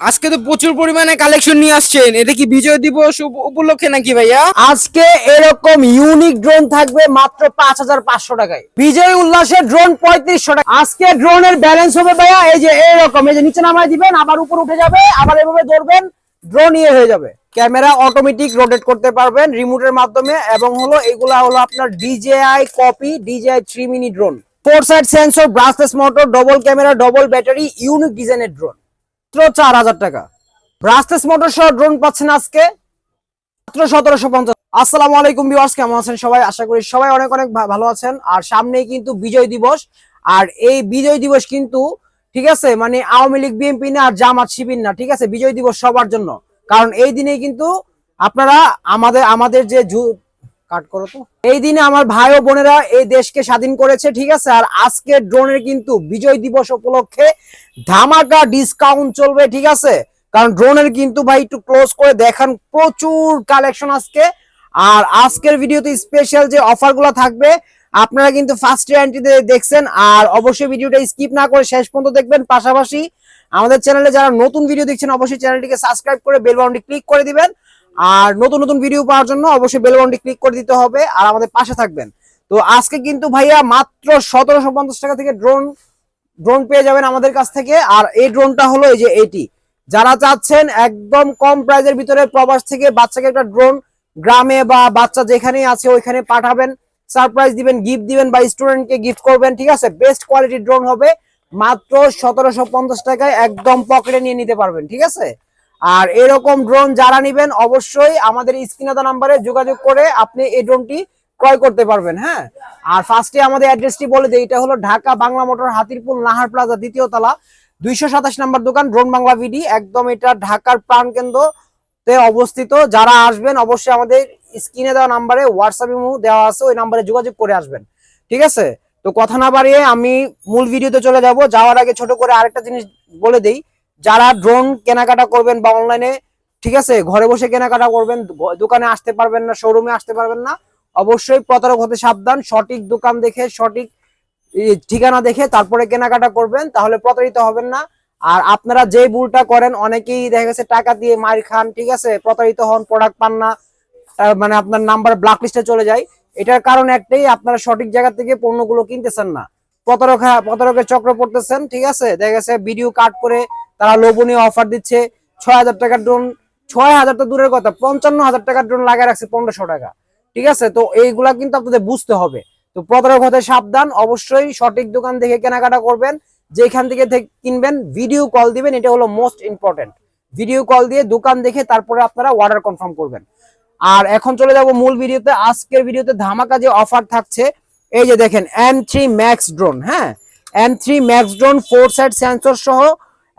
আজকে তো প্রচুর পরিমাণে কালেকশন নিয়ে আসছেন। এটা কি বিজয় দিবস উপ- উপলক্ষে নাকি ভাইয়া? আজকে এরকম ইউনিক ড্রোন থাকবে মাত্র পাঁচ হাজার পাঁচশো টাকায়। বিজয় উল্লাসের ড্রোন পঁয়ত্রিশশো টাকা। আজকে ড্রোনের ব্যালেন্স হবে ভাইয়া, এই যে এরকম, এই যে নিচে নামায় দিবেন, আবার উপর উঠে যাবে, আবার এভাবে ধরবেন ড্রোন ইয়ে হয়ে যাবে। ক্যামেরা অটোমেটিক রোটেট করতে পারবেন রিমোটের মাধ্যমে, এবং হলো এগুলা হলো আপনার DJI copy DJI three mini drone four side sensor brushless motor double camera double battery unique ডিজাইনের ড্রোন মাত্র চার হাজার টাকা। ব্রাসলেস মোটর সহ ড্রোন পাচ্ছেন আজকে মাত্র সতেরোশো পঞ্চাশ। আলাইকুম ভিউয়ার্স কেমন আছেন সবাই? আশা করি সবাই অনেক অনেক ভালো আছেন। আর সামনেই কিন্তু বিজয় দিবস। আর এই বিজয় দিবস কিন্তু, ঠিক আছে মানে আওয়ামী লীগ, বিএনপি না, আর জামাত শিবির না, ঠিক আছে, বিজয় দিবস সবার জন্য। কারণ এই দিনেই কিন্তু আপনারা আমাদের আমাদের যে কাট করো তো। এই দিনে আমার ভাই ও বোনেরা এই দেশকে স্বাধীন করেছে, ঠিক আছে? আর আজকে ড্রোনের কিন্তু বিজয় দিবস উপলক্ষে ধামাকা ডিসকাউন্ট চলবে, ঠিক আছে? কারণ ড্রোনের কিন্তু ভাই একটু ক্লোজ করে দেখান, প্রচুর কালেকশন আজকে। আর আজকের ভিডিওতে স্পেশাল যে অফারগুলো থাকবে, আপনারা কিন্তু ফার্স্ট এন্ট্রিতে দেখছেন। আর অবশ্যই ভিডিওটা স্কিপ না করে শেষ পর্যন্ত দেখবেন। পাশাপাশি আমাদের চ্যানেলে যারা নতুন ভিডিও দেখছেন, অবশ্যই চ্যানেলটিকে সাবস্ক্রাইব করে বেল বাটনটি ক্লিক করে দিবেন। আর নতুন নতুন ভিডিও পাওয়ার জন্য অবশ্যই বেল ক্লিক করে দিতে হবে আর আমাদের পাশে থাকবেন। তো আজকে কিন্তু ভাইয়া মাত্র সতেরোশো পঞ্চাশ টাকা থেকে ড্রোন ড্রোন পেয়ে যাবেন আমাদের কাছ থেকে। আর এই ড্রোনটা হলো এই যে এটি। যারা চাচ্ছেন একদম কম প্রাইজের ভিতরে প্রবাস থেকে বাচ্চাকে একটা ড্রোন গ্রামে বা বাচ্চা যেখানেই আছে ওইখানে পাঠাবেন সারপ্রাইজ দিবেন গিফট দিবেন বা স্টুডেন্টকে গিফট করবেন, ঠিক আছে? বেস্ট কোয়ালিটির ড্রোন হবে। মাত্র সতেরোশো পঞ্চাশ টাকায় একদম পকেটে নিয়ে নিতে পারবেন, ঠিক আছে? আর এরকম ড্রোন যারা নিবেন, অবশ্যই আমাদের স্ক্রিনে নাম্বারে যোগাযোগ করে আপনি এই ড্রোনটি ক্রয় করতে পারবেন হ্যাঁ? আর ফার্স্টে আমাদের অ্যাড্রেসটি বলে দিই, এটা হলো ঢাকা বাংলা মোটর হাতিরপুল নাহার প্লাজা দ্বিতীয় তলা, দুইশো সাতাশ নাম্বার দোকান ড্রোন বাংলা ভিডি একদম এটা ঢাকার প্রাণ কেন্দ্রতে অবস্থিত। যারা আসবেন, অবশ্যই আমাদের স্ক্রিনে দেওয়া নাম্বারে হোয়াটসঅ্যাপ ইমো দেওয়া আছে, ওই নাম্বারে যোগাযোগ করে আসবেন, ঠিক আছে? তো কথা না বাড়িয়ে আমি মূল ভিডিওতে চলে যাব। যাওয়ার আগে ছোট করে আরেকটা জিনিস বলে দেই যারা ড্রোন কেনাকাটা করবেন বা অনলাইনে ঠিক আছে? ঘরে বসে কেনাকাটা করবেন দোকানে আসতে পারবেন না শোরুমে আসতে পারবেন না, অবশ্যই প্রতারক হতে সাবধান, সঠিক দোকান দেখে, সঠিক ঠিকানা দেখে তারপরে কেনাকাটা করবেন, তাহলে প্রতারিত হবেন না। আর আপনারা যে ভুলটা করেন, অনেকেই দেখা গেছে টাকা দিয়ে মার খান, ঠিক আছে? প্রতারিত হন প্রোডাক্ট পান না মানে আপনার নাম্বার ব্ল্যাক লিস্টে চলে যায়। এটার কারণ একটাই, আপনারা সঠিক জায়গা থেকে পণ্যগুলো কিনতেছেন না। প্রতারক প্রতারকের চক্র পড়তেছেন, ঠিক আছে? দেখা গেছে ভিডিও কাট করে তারা লোভনীয় অফার দিচ্ছে। ছয় হাজার টাকার ড্রোন ছয় হাজার তো দূরের কথা, পঞ্চান্ন হাজার টাকার ড্রোন লাগায় রাখছে পনেরোশো টাকা। ঠিক আছে? তো এইগুলা কিন্তু আপনাদের বুঝতে হবে। তো প্রতারক হতে সাবধান, অবশ্যই সঠিক দোকান দেখে কেনাকাটা করবেন। যেখান থেকে কিনবেন ভিডিও কল দিবেন, এটা হলো মোস্ট ইম্পর্টেন্ট ভিডিও কল দিয়ে দোকান দেখে তারপরে আপনারা অর্ডার কনফার্ম করবেন। আর এখন চলে যাব মূল ভিডিওতে। আজকের ভিডিওতে ধামাকা যে অফার থাকছে, এই যে দেখেন এম থ্রি ম্যাক্স ড্রোন হ্যাঁ? M three max drone four side sensor সহ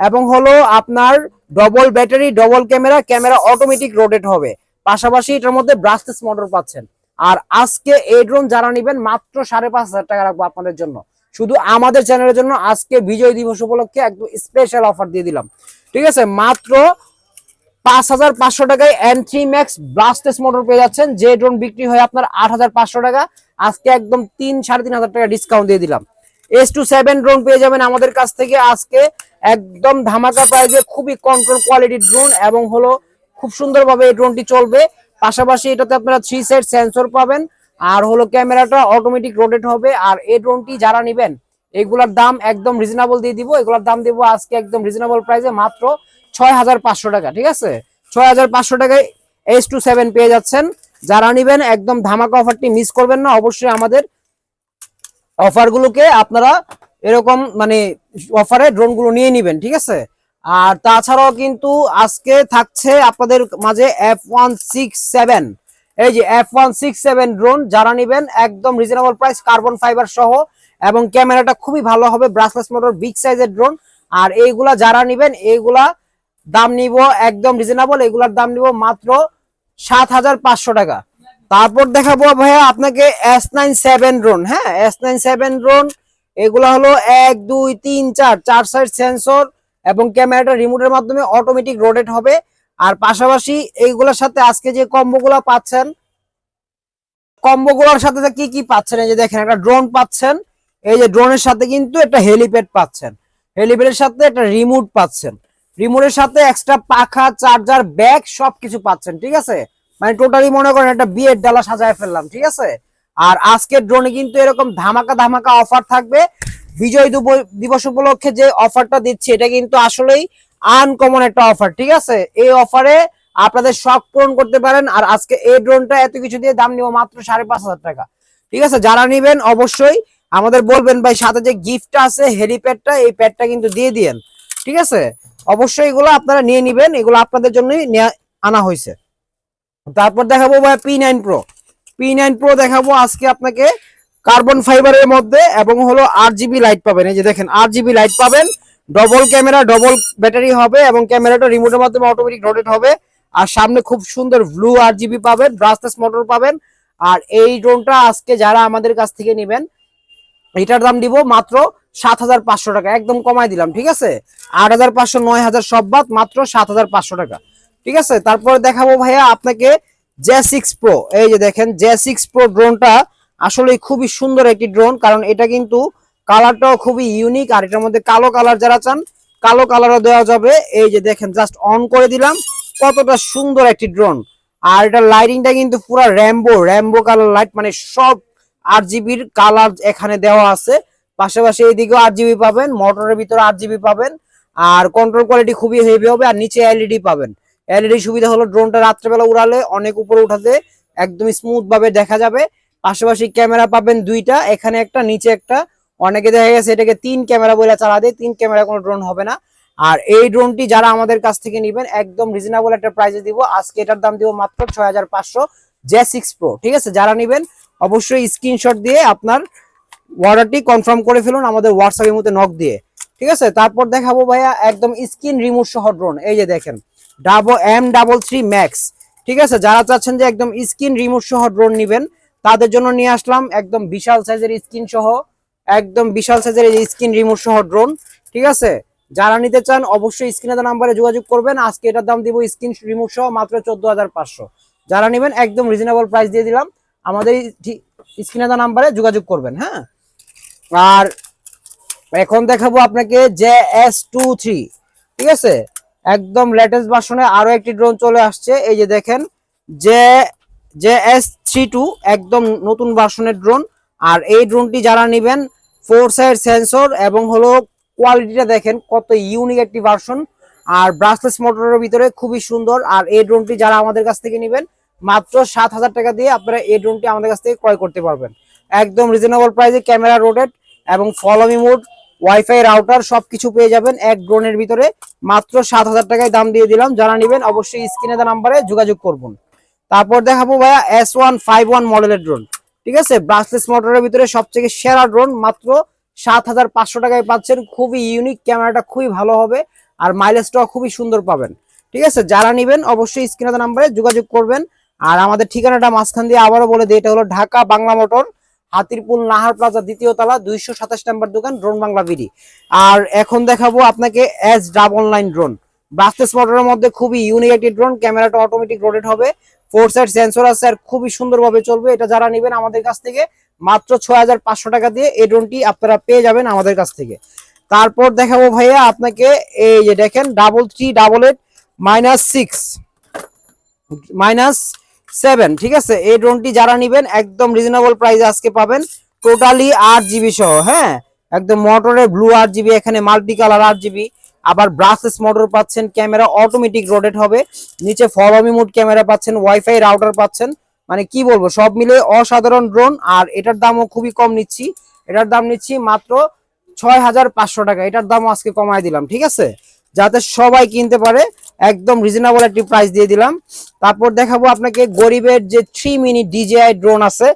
এবং হলো আপনার double battery double camera camera automatic rotate হবে। পাশাপাশি এটার মধ্যে ব্রাসলেস মোটর পাচ্ছেন। আর আজকে এই ড্রোন যারা নেবেন, মাত্র সাড়ে পাঁচ হাজার টাকা রাখব আপনাদের জন্য। শুধু আমাদের চ্যানেলের জন্য, আজকে বিজয় দিবস উপলক্ষে একদম স্পেশাল অফার দিয়ে দিলাম। ঠিক আছে? মাত্র পাঁচ হাজার পাঁচশো টাকায় N three max brushless motor পেয়ে যাচ্ছেন। যে ড্রোন বিক্রি হয় আপনার আট হাজার পাঁচশো টাকা। আজকে একদম তিন সাড়ে তিন হাজার টাকা ডিসকাউন্ট দিয়ে দিলাম। এস টু সেভেন ড্রোন পেয়ে যাবেন আমাদের কাছ থেকে আজকে। একদম ধামাকা প্রাইজে খুবই কন্ট্রোল কোয়ালিটির ড্রোন এবং হলো খুব সুন্দরভাবে এই ড্রোনটি চলবে। পাশাপাশি এটাতে আপনারা থ্রি সাইড সেন্সর পাবেন, আর হলো ক্যামেরাটা অটোমেটিক রোটেট হবে। আর এই ড্রোনটি যারা নেবেন, এগুলার দাম একদম রিজনেবল দিয়ে দিব। এগুলার দাম দিব আজকে একদম রিজনেবল প্রাইসে মাত্র ছয় হাজার পাঁচশো টাকা, ঠিক আছে? ছয় হাজার পাঁচশো টাকায় এস টু সেভেন পেয়ে যাচ্ছেন। যারা নিবেন, একদম ধামাকা অফারটি মিস করবেন না। অবশ্যই আমাদের অফারগুলোকে আপনারা এরকম মানে অফারে ড্রোনগুলো নিয়ে নিবেন, ঠিক আছে? আর তাছাড়াও কিন্তু আজকে থাকছে আপনাদের মাঝে এফ ওয়ান সিক্স সেভেন এই যে F one six seven drone যারা নিবেন, একদম রিজনেবল প্রাইস কার্বন ফাইবার সহ, এবং ক্যামেরাটা খুবই ভালো হবে ব্রাসলেস মোটর বিগ সাইজের ড্রোন আর এইগুলা যারা নিবেন, এইগুলা দাম নিব একদম রিজনেবল এগুলার দাম নিব মাত্র সাত হাজার পাঁচশো টাকা। তারপর দেখাবো ভাইয়া আপনাকে এস নাইন সেভেন ড্রোন হ্যাঁ? এস নাইন সেভেন ড্রোন এগুলা হলো এক, দুই, তিন, চার চার সাইড সেন্সর এবং ক্যামেরাটা রিমোটের মাধ্যমে অটোমেটিক রোটেট হবে। আর পাশাপাশি এইগুলোর সাথে আজকে যে কম্বোগুলো পাচ্ছেন কম্বোগুলোর সাথে কি কি পাচ্ছেন? এই যে দেখেন, একটা ড্রোন পাচ্ছেন, এই যে ড্রোনের সাথে কিন্তু একটা হেলিপ্যাড পাচ্ছেন। হেলিপ্যাডের সাথে একটা রিমোট পাচ্ছেন। রিমোটের সাথে এক্সট্রা পাখা চার্জার ব্যাগ সবকিছু পাচ্ছেন, ঠিক আছে? মানে টোটালি মনে করেন একটা বিয়ের ডালা সাজায় ফেললাম, ঠিক আছে? আর আজকের ড্রোনে কিন্তু এরকম ধামাকা ধামাকা অফার থাকবে। বিজয় দিবস উপলক্ষে যে অফারটা দিচ্ছি, এটা কিন্তু আসলেই আনকমন একটা অফার ঠিক আছে? এই অফারে আপনাদের শখ পূরণ করতে পারেন, আর আজকে এই ড্রোনটা এত কিছু দিয়ে দাম নিব মাত্র সাড়ে পাঁচ হাজার টাকা, ঠিক আছে? যারা নিবেন অবশ্যই আমাদের বলবেন ভাই, সাথে যে গিফটটা আছে হেলিপ্যাডটা এই প্যাডটা কিন্তু দিয়ে দিয়েন, ঠিক আছে? অবশ্যই এগুলো আপনারা নিয়ে নিবেন, এগুলো আপনাদের জন্যই নেয়া- আনা হয়েছে। তারপর দেখাবো ভাই P nine pro P nine pro দেখাবো আজকে আপনাকে কার্বন ফাইবারের মধ্যে এবং হলো আট জিবি লাইট পাবেন। এই যে দেখেন আট জিবি লাইট পাবেন ডবল ক্যামেরা ডবল ব্যাটারি হবে এবং ক্যামেরাটা রিমোটের মাধ্যমে অটোমেটিক রোটেট হবে। আর সামনে খুব সুন্দর ব্লু আট জিবি পাবেন ব্রাসলেস মোটর পাবেন। আর এই ড্রোনটা আজকে যারা আমাদের কাছ থেকে নেবেন, এটার দাম দিব মাত্র সাত হাজার পাঁচশো টাকা। একদম কমাই দিলাম, ঠিক আছে? আট হাজার পাঁচশো, নয় হাজার সব বাদ, মাত্র সাত হাজার পাঁচশো টাকা। ঠিক আছে? তারপরে দেখাবো ভাইয়া আপনাকে জে সিক্স প্রো এই যে দেখেন জে সিক্স প্রো ড্রোনটা আসলে খুবই সুন্দর একটি ড্রোন কারণ এটা কিন্তু কালারটাও খুবই ইউনিক আর এটার মধ্যে কালো কালার যারা চান, কালো কালারও দেওয়া যাবে। এই যে দেখেন জাস্ট অন করে দিলাম, কতটা সুন্দর একটি ড্রোন আর এটা লাইটিংটা কিন্তু পুরো র্যাম্বো র্যাম্বো কালার লাইট মানে সব আট জিবির কালার এখানে দেওয়া আছে। পাশাপাশি এইদিকেও আট জিবি পাবেন মোটরের ভিতরে আট জিবি পাবেন, আর কন্ট্রোল কোয়ালিটি খুবই হেভি হবে, আর নিচে এলইডি পাবেন। এলইডি সুবিধা হলো ড্রোনটা রাত্রেবেলা উড়ালে অনেক উপরে উঠাতে একদম স্মুথ ভাবে দেখা যাবে। পাশাপাশি ক্যামেরা পাবেন দুইটা, এখানে একটা, নিচে একটা। অনেকে দেখা গেছে এটাকে তিন ক্যামেরা বলে চালা দেয়, তিন ক্যামেরা কোনো ড্রোন হবে না। আর এই ড্রোনটি যারা আমাদের কাছ থেকে নেবেন, একদম রিজনেবল একটা প্রাইসে দিব। আজকে এটার দাম দিব মাত্র ছয় হাজার পাঁচশো জে সিক্স প্রো ঠিক আছে? যারা নেবেন, অবশ্যই স্ক্রিনশট দিয়ে আপনার অর্ডারটি কনফার্ম করে ফেলুন আমাদের হোয়াটসঅ্যাপের মধ্যে নক দিয়ে। ঠিক আছে? তারপর দেখাবো ভাইয়া একদম স্ক্রিন রিমোট সহ ড্রোন এই যে দেখেন double M double three max ঠিক আছে? যারা চাচ্ছেন যে একদম স্ক্রিন রিমোট সহ ড্রোন নেবেন, তাদের জন্য নিয়ে আসলাম একদম বিশাল সাইজের স্ক্রিন সহ, একদম বিশাল সাইজের এই স্ক্রিন রিমোট সহ ড্রোন ঠিক আছে? যারা নিতে চান অবশ্যই স্ক্রিনে নাম্বারে যোগাযোগ করবেন। আজকে এটার দাম দিব স্ক্রিন রিমোট সহ মাত্র চোদ্দ হাজার পাঁচশো। যারা নেবেন, একদম রিজনেবল প্রাইস দিয়ে দিলাম। আমাদের স্ক্রিনে নাম্বারে যোগাযোগ করবেন হ্যাঁ? আর এখন দেখাবো আপনাকে জে এস টু থ্রি, ঠিক আছে? একদম লেটেস্ট ভার্সনে আরও একটি ড্রোন চলে আসছে। এই যে দেখেন যে জে এস থ্রি টু, একদম নতুন ভার্সনের ড্রোন আর এই ড্রোনটি যারা নেবেন ফোর সাইড সেন্সর এবং হলো কোয়ালিটিটা দেখেন, কত ইউনিক একটি ভার্সন আর ব্রাসলেস মোটরের ভিতরে খুবই সুন্দর। আর এই ড্রোনটি যারা আমাদের কাছ থেকে নেবেন, মাত্র সাত হাজার টাকা দিয়ে আপনারা এই ড্রোনটি আমাদের কাছ থেকে ক্রয় করতে পারবেন। একদম রিজনেবল প্রাইসে ক্যামেরা রোটেড এবং ফলোমি মোড ওয়াইফাই রাউটার সবকিছু পেয়ে যাবেন। এক ড্রোনের ভিতরে মাত্র সাত হাজার টাকায় দাম দিয়ে দিলাম। যারা নেবেন অবশ্যই স্ক্রিনে নাম্বারে যোগাযোগ করবেন। তারপর দেখাবো ভাইয়া এস ওয়ান ফাইভ ওয়ান মডেলের ড্রোন ঠিক আছে? ব্রাসলেস মোটরের ভিতরে সবথেকে সেরা ড্রোন মাত্র সাত হাজার পাঁচশো টাকায় পাচ্ছেন। খুবই ইউনিক ক্যামেরাটা খুবই ভালো হবে আর মাইলেজটাও খুবই সুন্দর পাবেন। ঠিক আছে? যারা নেবেন অবশ্যই স্ক্রিনে নাম্বারে যোগাযোগ করবেন। আর আমাদের ঠিকানাটা মাঝখান দিয়ে আবারও বলে দিই, এটা হলো ঢাকা বাংলা মোটর হাতিরপুল নাহার প্লাজা দ্বিতীয় তলা, দুইশো সাতাশ নাম্বার দোকান, ড্রোন বাংলা বিডি। আর এখন দেখাবো আপনাকে S double nine drone. Brushless মোটরের মধ্যে খুবই ইউনিক একটি ড্রোন, ক্যামেরাটা অটোমেটিক রোটেট হবে। ফোর সাইড সেন্সর আছে, আর খুবই সুন্দরভাবে চলবে। এটা যারা নেবেন আমাদের কাছ থেকে, মাত্র ছয় হাজার পাঁচশো টাকা দিয়ে এই ড্রোনটি আপনারা পেয়ে যাবেন আমাদের কাছ থেকে। তারপর দেখাবো ভাইয়া আপনাকে এই যে দেখেন double three double eight minus six minus seven ঠিক আছে? এই ড্রোনটি যারা নেবেন, একদম রিজনেবল প্রাইসে আজকে পাবেন। টোটালি আট জিবি সহ হ্যাঁ? একদম মোটরের ব্লু আট জিবি এখানে মাল্টি কালার আট জিবি আবার ব্রাসলেস মোটর পাচ্ছেন ক্যামেরা অটোমেটিক রোটেট হবে। নিচে ফলোমি মোড ক্যামেরা পাচ্ছেন ওয়াইফাই রাউটার পাচ্ছেন। মানে কি বলব, সব মিলে অসাধারণ ড্রোন আর এটার দামও খুবই কম নিচ্ছি। এটার দাম নিচ্ছি মাত্র ছয় হাজার পাঁচশো টাকা। এটার দামও আজকে কমায় দিলাম, ঠিক আছে? যাতে সবাই কিনতে পারে। একদম রিজনেবল একটি প্রাইস দিয়ে দিলাম। তারপর দেখাবো আপনাকে গরিবের যে থ্রি মিনিট ডিজেআই ড্রোন আছে,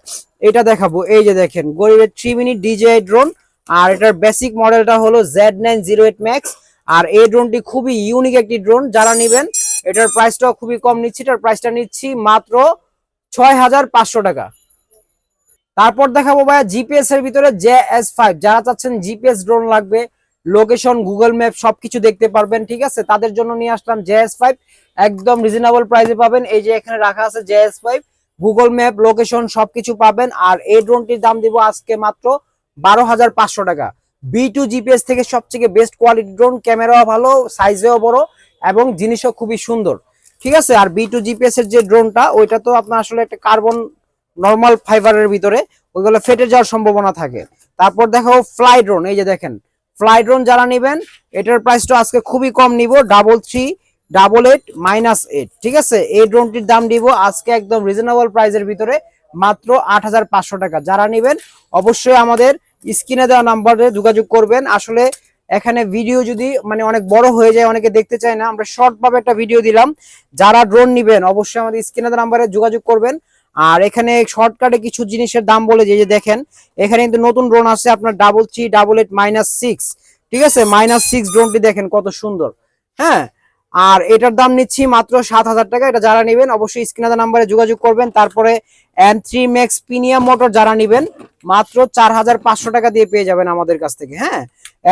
এটা দেখাবো। এই যে দেখেন, গরিবের থ্রি মিনিট ডিজেআই ড্রোন আর এটার বেসিক মডেলটা হলো Z nine zero eight max আর এই ড্রোনটি খুবই ইউনিক একটি ড্রোন যারা নেবেন, এটার প্রাইসটাও খুবই কম নিচ্ছি। এটার প্রাইসটা নিচ্ছি মাত্র ছয় হাজার পাঁচশো টাকা। তারপর দেখাবো ভাইয়া জিপিএস এর ভিতরে জে এস ফাইভ যারা চাচ্ছেন জিপিএস ড্রোন লাগবে লোকেশন, গুগল ম্যাপ সবকিছু দেখতে পারবেন, ঠিক আছে? তাদের জন্য নিয়ে আসলাম জে এস ফাইভ, একদম রিজনেবল প্রাইসে পাবেন। এই যে এখানে রাখা আছে J S five, Google map location সবকিছু পাবেন। আর এই ড্রোনটির দাম দিব আজকে মাত্র বারো হাজার পাঁচশো টাকা। বি টু জিপিএস থেকে সবথেকে বেস্ট কোয়ালিটি ড্রোন ক্যামেরাও ভালো সাইজেও বড় এবং জিনিসও খুবই সুন্দর, ঠিক আছে? আর বি টু জিপিএস এর যে ড্রোনটা, ওইটা তো আপনার আসলে একটা কার্বন নর্মাল ফাইবারের ভিতরে, ওইগুলো ফেটে যাওয়ার সম্ভাবনা থাকে। তারপর দেখো ফ্লাই ড্রোন এই যে দেখেন ফ্লাই ড্রোন যারা নেবেন, এটার প্রাইসটা আজকে খুবই কম নিব double three double eight minus eight ঠিক আছে? এই ড্রোনটির দাম দিব আজকে একদম রিজনেবল প্রাইসের ভিতরে, মাত্র আট হাজার পাঁচশো টাকা। যারা নেবেন, অবশ্যই আমাদের স্ক্রিনে দেওয়া নাম্বারে যোগাযোগ করবেন। আসলে এখানে ভিডিও যদি মানে অনেক বড় হয়ে যায়, অনেকে দেখতে চায় না, আমরা শর্ট ভাবে একটা ভিডিও দিলাম। যারা ড্রোন নিবেন, অবশ্যই আমাদের স্ক্রিনে দেওয়া নাম্বারে যোগাযোগ করবেন। আর এখানে শর্টকাটে কিছু জিনিসের দাম বলে যে দেখেন, এখানে কিন্তু নতুন ড্রোন আছে আপনার double three double eight minus six ঠিক আছে? মাইনাস সিক্স ড্রোনটি দেখেন কত সুন্দর। হ্যাঁ? আর এটার দাম নিচ্ছি মাত্র সাত হাজার টাকা। এটা যারা নেবেন, অবশ্যই স্ক্রিনে নাম্বারে যোগাযোগ করবেন। তারপরে N three max premium motor যারা নেবেন, মাত্র চার হাজার পাঁচশো টাকা দিয়ে পেয়ে যাবেন আমাদের কাছ থেকে। হ্যাঁ?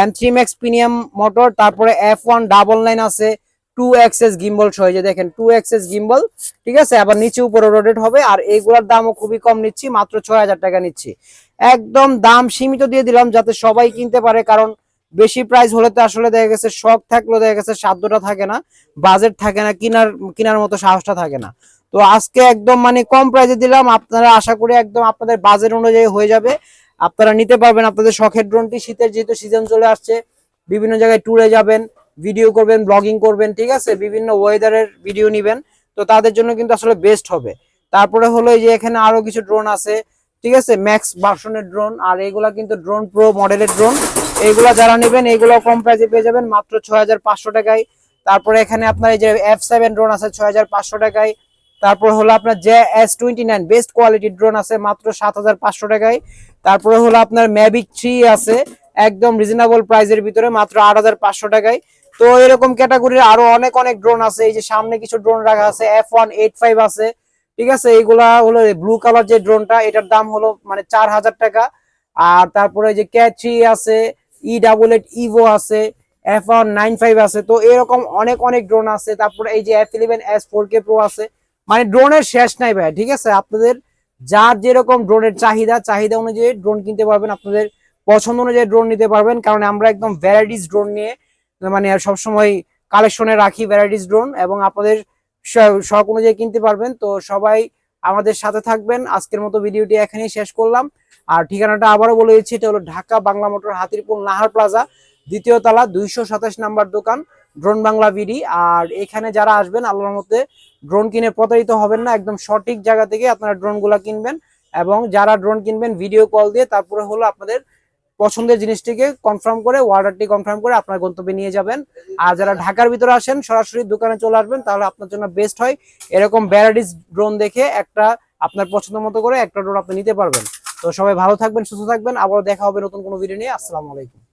N three max premium motor তারপরে এফ ওয়ান ডাবল নাইন আছে। টু এক্সএস গিম্বল সহ যে দেখেন টু এক্সএস গিম্বল ঠিক আছে? আবার নিচে উপরে রোটেট হবে, আর এইগুলোর দামও খুবই কম নিচ্ছি, মাত্র ছয় হাজার টাকা নিচ্ছি। একদম দাম সীমিত দিয়ে দিলাম যাতে সবাই কিনতে পারে, কারণ বেশি প্রাইস হলে তো আসলে দেখা গেছে শখ থাকলেও দেখা গেছে সাধ্যটা থাকে না বাজেট থাকে না, কিনার, কেনার মতো সাহসটা থাকে না। তো আজকে একদম মানে কম প্রাইসে দিলাম, আপনারা আশা করি একদম আপনাদের বাজেট অনুযায়ী হয়ে যাবে। আপনারা নিতে পারবেন, আপনাদের শখের ড্রোনটি শীতের যেহেতু সিজন চলে আসছে, বিভিন্ন জায়গায় ট্যুরে যাবেন ভিডিও করবেন ব্লগিং করবেন, ঠিক আছে? বিভিন্ন ওয়েদারের ভিডিও নেবেন। তো তাদের জন্য কিন্তু আসলে বেস্ট হবে। তারপরে হলো এই যে এখানে আরও কিছু ড্রোন আছে, ঠিক আছে? ম্যাক্স ভার্সনের ড্রোন আর এগুলা কিন্তু ড্রোন প্রো মডেলের ড্রোন এইগুলা যারা নেবেন এইগুলো কম প্রাইসে পেয়ে যাবেন, মাত্র ছয় হাজার পাঁচশো টাকায়। তারপরে এখানে আপনার এই যে এফ সেভেন ড্রোন আছে, ছয় হাজার পাঁচশো টাকায়। তারপর হলো আপনার J S twenty nine best কোয়ালিটির ড্রোন আছে, মাত্র সাত হাজার পাঁচশো টাকায়। তারপরে হলো আপনার ম্যাভিক থ্রি আছে একদম রিজনেবল প্রাইসের ভিতরে মাত্র আট হাজার পাঁচশো টাকায়। তো এরকম ক্যাটাগরির আরও অনেক অনেক ড্রোন আছে। এই যে সামনে কিছু ড্রোন রাখা আছে এফ ওয়ান এইট ফাইভ আছে। ঠিক আছে? এইগুলা হলো ব্লু কালার যে ড্রোনটা এটার দাম হলো মানে চার হাজার টাকা। আর তারপরে যে কে থ্রি আছে ই ডাবল এইট ইভো আছে এফ ওয়ান নাইন ফাইভ আছে। তো এরকম অনেক অনেক ড্রোন আছে। তারপরে এই যে F eleven S four K pro আছে। মানে ড্রোনের শেষ নাই ভাই, ঠিক আছে? আপনাদের যার যেরকম ড্রোনের চাহিদা চাহিদা অনুযায়ী ড্রোন কিনতে পারবেন। আপনাদের পছন্দ অনুযায়ী ড্রোন নিতে পারবেন, কারণ আমরা একদম ভ্যারাইটিস ড্রোন নিয়ে মানে সবসময় কালেকশনে রাখি ভ্যারাইটিস ড্রোন এবং আপনাদের শখ অনুযায়ী কিনতে পারবেন। তো সবাই আমাদের সাথে থাকবেন। আজকের মতো ভিডিওটি এখানেই শেষ করলাম। আর ঠিকানাটা আবারও বলে দিচ্ছি, এটা হলো ঢাকা বাংলা মোটর হাতিরপুল নাহার প্লাজা, দ্বিতীয় তলা, দুইশো সাতাশ নাম্বার দোকান ড্রোন বাংলা বিডি আর এখানে যারা আসবেন, আল্লাহর মতে ড্রোন কিনে প্রতারিত হবেন না, একদম সঠিক জায়গা থেকে আপনারা ড্রোনগুলো কিনবেন। এবং যারা ড্রোন কিনবেন ভিডিও কল দিয়ে, তারপরে হলো আপনাদের পছন্দের জিনিসটিকে কনফার্ম করে অর্ডারটি কনফার্ম করে আপনার গন্তব্যে নিয়ে যাবেন। আর যারা ঢাকার ভিতরে আসেন, সরাসরি দোকানে চলে আসবেন, তাহলে আপনার জন্য বেস্ট হয়। এরকম ব্যারাডিস ড্রোন দেখে একটা আপনার পছন্দ মতো করে একটা ড্রোন আপনি নিতে পারবেন। তো সবাই ভালো থাকবেন, সুস্থ থাকবেন। আবারও দেখা হবে নতুন কোনো ভিডিও নিয়ে। আসসালামু আলাইকুম।